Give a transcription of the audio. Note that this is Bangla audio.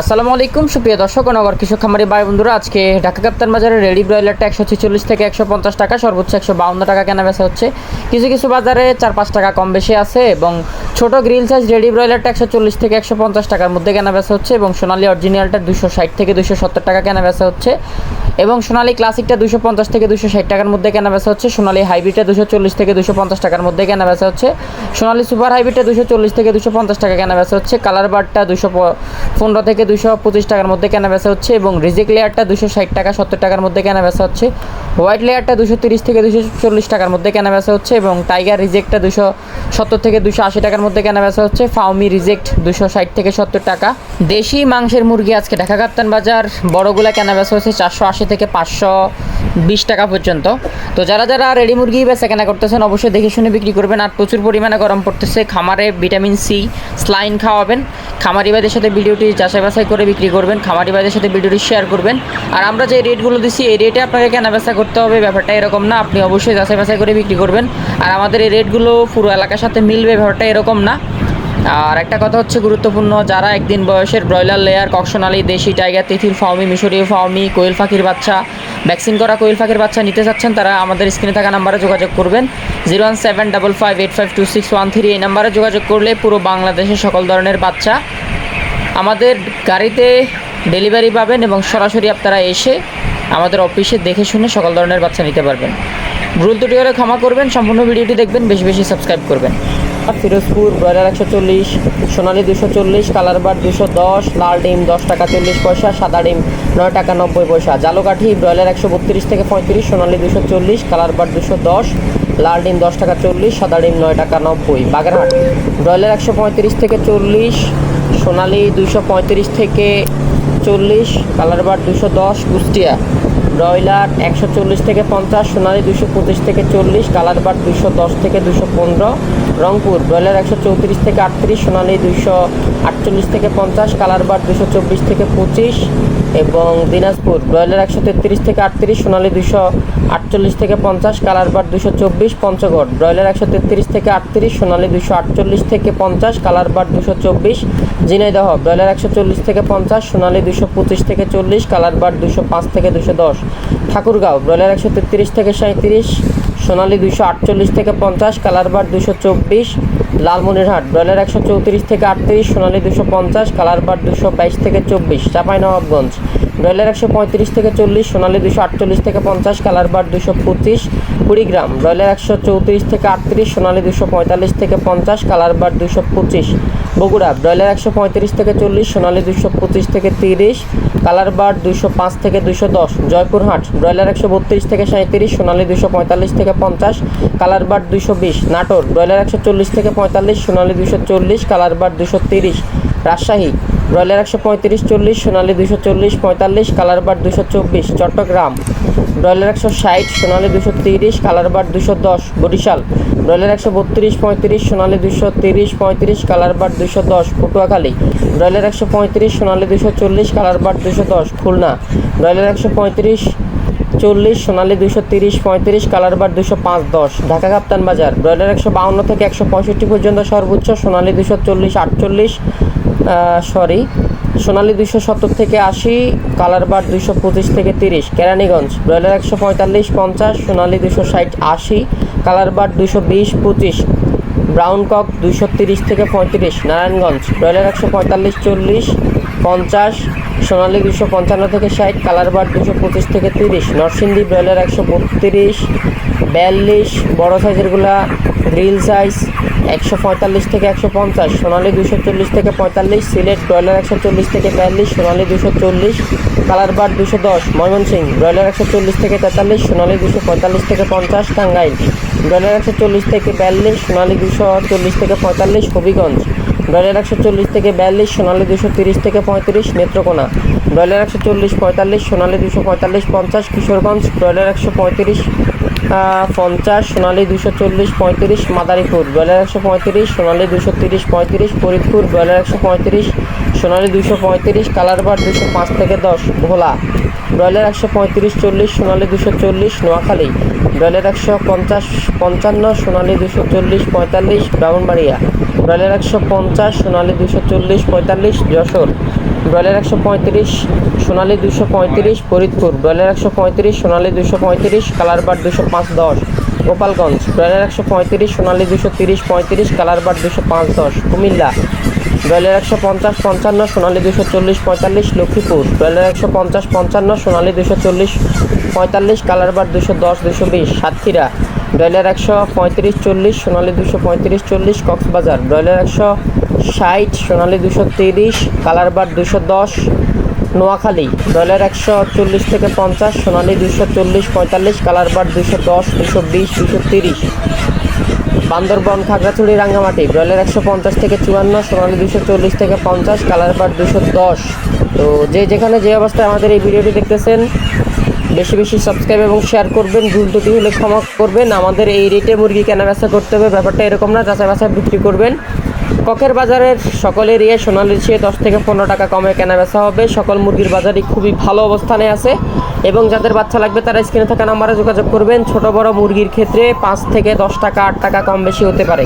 আসসালামু আলাইকুম, সুপ্রিয় দর্শক নগর কৃষক খামারি ভাই বন্ধুরা। আজকে ঢাকা কাপ্তান বাজারে রেডি ব্রয়লারটা একশো ছেচল্লিশ থেকে একশো পঞ্চাশ টাকা, সর্বোচ্চ একশো বাউন্ন টাকা কেনা বেচা হচ্ছে। কিছু কিছু বাজারে চার পাঁচ টাকা কম বেশি আছে এবং ছোট গ্রিল সাইজ রেডি ব্রয়লারটা একশো চল্লিশ থেকে একশো পঞ্চাশ টাকার মধ্যে কেনা বেচা হচ্ছে এবং সোনালি অরিজিনালটা দুশো ষাট থেকে দুশো সত্তর টাকা কেনা বেচা হচ্ছে। এবং সোনালি ক্লাসিকটা দুশো পঞ্চাশ থেকে দুশো ষাট টাকার মধ্যে কেনা বেচা হচ্ছে। সোনালী হাইব্রিডটা দুশো চল্লিশ থেকে দুশো পঞ্চাশ টাকার মধ্যে কেনা বেচা হচ্ছে। সোনালী সুপার হাইব্রিডটা দুশো চল্লিশ থেকে দুশো পঞ্চাশ টাকা কেনা বেচা হচ্ছে। কালার বারটা দুশো পনেরো থেকে দুশো পঁচিশ টাকার মধ্যে কেনা বেচা হচ্ছে এবং রিজেক লেয়ারটা দুশো ষাট টাকা সত্তর টাকার মধ্যে কেনা বেচা হচ্ছে। হোয়াইট লেয়ারটা দুশো তিরিশ থেকে দুশো চল্লিশ টাকার মধ্যে কেনা বেচা হচ্ছে এবং টাইগার রিজেক্টটা দুশো সত্তর থেকে দুশো আশি টাকার মধ্যে কেনা বেচা হচ্ছে। ফাউমি রিজেক্ট দুশো ষাট থেকে সত্তর টাকা। দেশি মাংসের মুরগি আজকে ঢাকা কাপ্তান বাজার। বড়গুলা কেনা বেচা হচ্ছে চারশো আশি থেকে পাঁচশো বিশ টাকা পর্যন্ত। তো যারা যারা রেডি মুরগি বেচা কেনা করতেছেন অবশ্যই দেখে শুনে বিক্রি করবেন। আর প্রচুর পরিমাণে গরম পড়তেছে। খামারে ভিটামিন সি, স্লাইন খাওয়াবেন। খামারি ভাইদের সাথে ভিডিওটি যাচাই বাছাই করে বিক্রি করবেন খামারি ভাইদের সাথে ভিডিওটি শেয়ার করবেন। আর আমরা যে রেটগুলো দিচ্ছি এই রেটে আপনাকে কেনাবেচা করতে হবে, ব্যাপারটা এরকম না। আপনি অবশ্যই যাচাই বাছাই করে বিক্রি করবেন। আর আমাদের এই রেটগুলো পুরো এলাকার সাথে মিলবে, ব্যাপারটা এরকম না। আর একটা কথা হচ্ছে গুরুত্বপূর্ণ, যারা একদিন বয়সের ব্রয়লার লেয়ার ককশনালি দেশি টাইগার তিথির ফাউমি মিশরীয় ফাউমি কোয়েল পাখির বাচ্চা, ভ্যাকসিন করা কোয়েল পাখির বাচ্চা নিতে চাচ্ছেন, তারা আমাদের স্ক্রিনে থাকা নাম্বারে যোগাযোগ করবেন। Zero one seven double five eight five two six one three, এই নাম্বারে যোগাযোগ করলে পুরো বাংলাদেশের সকল ধরনের বাচ্চা আমাদের গাড়িতে ডেলিভারি পাবেন এবং সরাসরি আপনারা এসে আমাদের অফিসে দেখে শুনে সকল ধরনের বাচ্চা নিতে পারবেন। ভুল ত্রুটি হলে ক্ষমা করবেন, সম্পূর্ণ ভিডিওটি দেখবেন, বেশি বেশি সাবস্ক্রাইব করবেন। ফিরোজপুর, ব্রয়লার একশো চল্লিশ, সোনালি দুশো চল্লিশ কালার বার দুশো দশ, লাল ডিম দশ টাকা চল্লিশ পয়সা, সাদা ডিম নয় টাকা নব্বই পয়সা। জালোকাঠি, ব্রয়লার একশো বত্রিশ থেকে পঁয়ত্রিশ, সোনালি দুশো চল্লিশ কালার বার দুশো দশ, লাল ডিম দশ টাকা চল্লিশ, সাদা ডিম নয় টাকা নব্বই। বাগেরহাট, ব্রয়লার একশো পঁয়ত্রিশ থেকে চল্লিশ, সোনালি দুশো পঁয়ত্রিশ থেকে চল্লিশ কালার বার দুশো দশ, কুষ্টিয়া। ব্রয়লার একশো চল্লিশ থেকে পঞ্চাশ, সোনালি দুশো পঁচিশ থেকে চল্লিশ কালার বার দুশো দশ থেকে দুশো পনেরো রংপুর, ব্রয়লার একশো চৌত্রিশ থেকে আটত্রিশ, সোনালি দুশো আটচল্লিশ থেকে পঞ্চাশ, কালার বার দুশো চব্বিশ থেকে পঁচিশ এবং দিনাজপুর, ব্রয়লার একশো তেত্রিশ থেকে আটত্রিশ, সোনালি দুশো আটচল্লিশ থেকে পঞ্চাশ, কালার বার দুশো চব্বিশ, পঞ্চগড়, ব্রয়লার একশো তেত্রিশ থেকে আটত্রিশ, সোনালি দুশো আটচল্লিশ থেকে পঞ্চাশ, কালার বার দুশো চব্বিশ, ঝিনাইদহ, ব্রয়লার একশো চল্লিশ থেকে পঞ্চাশ, সোনালি দুশো পঁচিশ থেকে চল্লিশ, কালার বার দুশো পাঁচ থেকে দুশো দশ, ঠাকুরগাঁও, ব্রয়লার একশো তেত্রিশ থেকে সাঁত্রিশ সোনালি দুশো আটচল্লিশ থেকে পঞ্চাশ কালার বার দুশো চব্বিশ, লালমনিরহাট, ব্রয়লার একশো চৌত্রিশ থেকে আটত্রিশ, সোনালি দুশো পঞ্চাশ কালার বার দুশো বাইশ থেকে চব্বিশ, চাঁপাইনবাবগঞ্জ। ব্রয়লার একশো পঁয়ত্রিশ থেকে চল্লিশ, সোনালি দুশো আটচল্লিশ থেকে পঞ্চাশ, কালার বার দুশো পঁচিশ, কুড়িগ্রাম। ব্রয়লার একশো চৌত্রিশ থেকে আটত্রিশ, সোনালি দুশো পঁয়তাল্লিশ থেকে পঞ্চাশ, কালার বার দুশো পঁচিশ। বগুড়া ব্রয়লার একশো পঁয়ত্রিশ থেকে চল্লিশ, সোনালি দুশো পঁচিশ থেকে তিরিশ, কালার বার দুশো পাঁচ থেকে দুশো দশ। জয়পুরহাট ব্রয়লার একশো বত্রিশ থেকে সাঁত্রিশ সোনালি দুশো পঁয়তাল্লিশ থেকে পঞ্চাশ, কালার বার দুশো বিশ। নাটোর ব্রয়লার একশো চল্লিশ থেকে পঁয়তাল্লিশ, সোনালি দুশো চল্লিশ, কালার বার দুশো তিরিশ। রাজশাহী ব্রয়লার একশো পঁয়ত্রিশ, চল্লিশ, সোনালি দুশো চল্লিশ, পঁয়তাল্লিশ কালার বার দুশো চব্বিশ, চট্টগ্রাম। ব্রয়লার একশো ষাট, সোনালি দুশো তিরিশ কালার বার দুশো দশ বরিশাল। ব্রয়লার একশো বত্রিশ, পঁয়ত্রিশ, সোনালি দুশো তিরিশ, পঁয়ত্রিশ কালার বার দুশো দশ পটুয়াখালী। ব্রয়লার একশো পঁয়ত্রিশ, সোনালি দুশো চল্লিশ কালার বার দুশো দশ খুলনা। ব্রয়লার একশো পঁয়ত্রিশ, চল্লিশ, সোনালি দুশো তিরিশ, পঁয়ত্রিশ কালার বার দুশো পাঁচ, দশ। ঢাকা কাপ্তান বাজার। ব্রয়লার একশো বাউন্ন থেকে একশো পঁয়ষট্টি পর্যন্ত সর্বোচ্চ, সোনালি দুশো চল্লিশ, আটচল্লিশ সরি সোনালি দুশো সত্তর থেকে আশি কালার বার দুশো পঁচিশ থেকে তিরিশ, কেরানীগঞ্জ ব্রয়লার একশো পঁয়তাল্লিশ, পঞ্চাশ, সোনালি দুশো ষাট, আশি কালার বার দুশো বিশ, পঁচিশ ব্রাউন কক দুশো তিরিশ থেকে পঁয়ত্রিশ, নারায়ণগঞ্জ ব্রয়লার একশো পঁয়তাল্লিশ, চল্লিশ, পঞ্চাশ, সোনালি দুশো পঞ্চান্ন থেকে ষাট কালার বার দুশো পঁচিশ থেকে তিরিশ, নরসিংদী ব্রয়লার একশো বত্রিশ, বিয়াল্লিশ, বড়ো সাইজেরগুলা গ্রিল সাইজ একশো পঁয়তাল্লিশ থেকে একশো পঞ্চাশ, সোনালি দুশো চল্লিশ থেকে পঁয়তাল্লিশ, সিলেট ব্রয়লার একশো চল্লিশ থেকে বিয়াল্লিশ, সোনালি দুশো চল্লিশ কালার বার দুশো দশ ময়মনসিং ব্রয়লার একশো চল্লিশ থেকে তেতাল্লিশ, সোনালি দুশো পঁয়তাল্লিশ থেকে পঞ্চাশ, টাঙ্গাইল ব্রয়লার একশো চল্লিশ থেকে বিয়াল্লিশ, সোনালি দুশো চল্লিশ থেকে পঁয়তাল্লিশ, হবিগঞ্জ ব্রয়লার একশো চল্লিশ থেকে বিয়াল্লিশ, সোনালি দুশো তিরিশ থেকে পঁয়ত্রিশ, নেত্রকোনা ব্রয়লার একশো চল্লিশ, পঁয়তাল্লিশ, সোনালি দুশো পঁয়তাল্লিশ, পঞ্চাশ, কিশোরগঞ্জ ব্রয়লার একশো পঁয়ত্রিশ পঞ্চাশ, সোনালি দুশো চল্লিশ, পঁয়ত্রিশ, মাদারীপুর। ব্রয়লার একশো পঁয়ত্রিশ, সোনালি দুশো তিরিশ, পঁয়ত্রিশ, ফরিদপুর। ব্রয়লার একশো পঁয়ত্রিশ, সোনালি দুশো পঁয়ত্রিশ কালার বার দুশো পাঁচ থেকে দশ, ভোলা। ব্রয়লার একশো পঁয়ত্রিশ, চল্লিশ, সোনালি দুশো চল্লিশ, নোয়াখালী। ব্রয়লার একশো পঞ্চাশ, পঞ্চান্ন, সোনালি দুশো চল্লিশ, পঁয়তাল্লিশ, ব্রাহ্মণবাড়িয়া। ব্রয়লার একশো পঞ্চাশ, সোনালি দুশো চল্লিশ, পঁয়তাল্লিশ, যশোর। ব্রয়লার একশো পঁয়ত্রিশ, সোনালি দুশো পঁয়ত্রিশ, ফরিদপুর। ব্রয়লার একশো পঁয়ত্রিশ, সোনালি দুশো পঁয়ত্রিশ কালার বার দুশো পাঁচ দশ। গোপালগঞ্জ, ব্রয়লার একশো পঁয়ত্রিশ, সোনালি দুশো তিরিশ পঁয়ত্রিশ কালার বার দুশো পাঁচ দশ। কুমিল্লা, ব্রয়লার একশো পঞ্চাশ পঞ্চান্ন, সোনালি দুশো চল্লিশ পঁয়তাল্লিশ, লক্ষ্মীপুর। ব্রয়লার একশো পঞ্চাশ পঞ্চান্ন, সোনালি দুশো চল্লিশ পঁয়তাল্লিশ কালার বার দুশো দশ, দুশো বিশ। সাতক্ষীরা, ব্রয়লার একশো পঁয়ত্রিশ চল্লিশ, সোনালি দুশো পঁয়ত্রিশ চল্লিশ, কক্সবাজার। ব্রয়লার একশো ষাট, সোনালি দুশো তিরিশ, কালার বার দুশো দশ, নোয়াখালী। ব্রয়লার একশো চল্লিশ থেকে পঞ্চাশ, সোনালি দুশো চল্লিশ, পঁয়তাল্লিশ, কালার বার দুশো দশ, দুশো বিশ, দুশো তিরিশ। বান্দরবন, খাগড়াছড়ি, রাঙ্গামাটি ব্রয়লার একশো পঞ্চাশ থেকে চুয়ান্ন, সোনালি দুশো চল্লিশ থেকে পঞ্চাশ, কালার বার দুশো দশ। তো যে যেখানে যে অবস্থায় আমাদের এই ভিডিওটি দেখতেছেন, বেশি বেশি সাবস্ক্রাইব এবং শেয়ার করবেন, ভুল ত্রুটি হলে ক্ষমা করবেন। আমাদের এই রেটে মুরগি কেনা বেচা করতে হবে, ব্যাপারটা এরকম না, যাচাই বাছাই বিক্রি করবেন। ককের বাজারের সকলের ইয়ে সোনালির চেয়ে দশ থেকে পনেরো টাকা কমে কেনা বেচা হবে। সকল মুরগির বাজারই খুবই ভালো অবস্থানে আছে এবং যাদের বাচ্চা লাগবে তারা স্ক্রিনে থাকা নাম্বারে যোগাযোগ করবেন। ছোট বড় মুরগির ক্ষেত্রে পাঁচ থেকে দশ টাকা, আট টাকা কম বেশি হতে পারে।